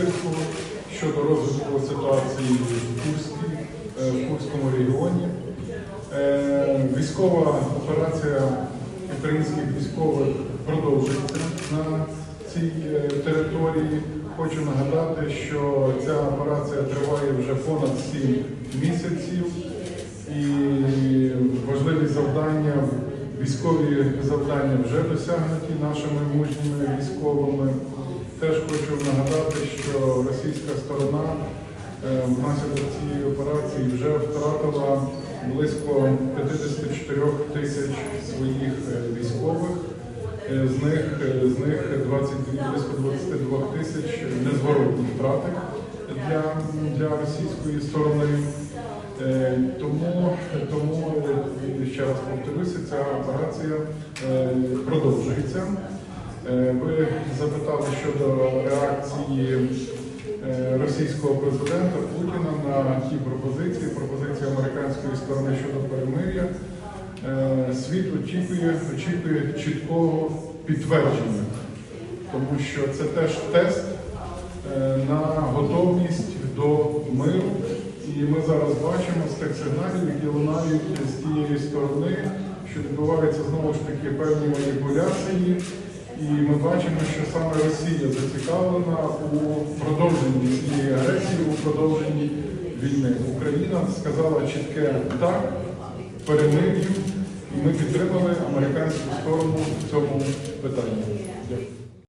цирку щодо розвитку ситуації в, Курській, е, в Курському регіоні. Е, Військова операція українських військових продовжується на цій е, території. Хочу нагадати, що ця операція триває вже понад 7 місяців і важливі завдання, військові завдання вже досягнуті нашими мужніми військовими. Теж хочу нагадати, що російська сторона е, внаслідок цієї операції вже втратила близько 54 тисяч своїх е, військових. Е, З них, з них 22, близько 22 тисяч незворотні втрати для, для російської сторони. Тому, тому ще раз повторюся, ця операція продовжується. Е, Ви запитали щодо реакції е, російського президента Путіна на ті пропозиції, пропозиції американської сторони щодо перемир'я. Е, Світ очікує, очікує чіткого підтвердження, тому що це теж тест на готовність до миру. І ми зараз бачимо з тих сигналів, які лунають з тієї сторони, що відбуваються знову ж таки певні маніпуляції. І ми бачимо, що саме Росія зацікавлена у продовженні цієї агресії, у продовженні війни. Україна сказала чітке так перемир'ю, і ми підтримали американську сторону в цьому питанні. Дякую.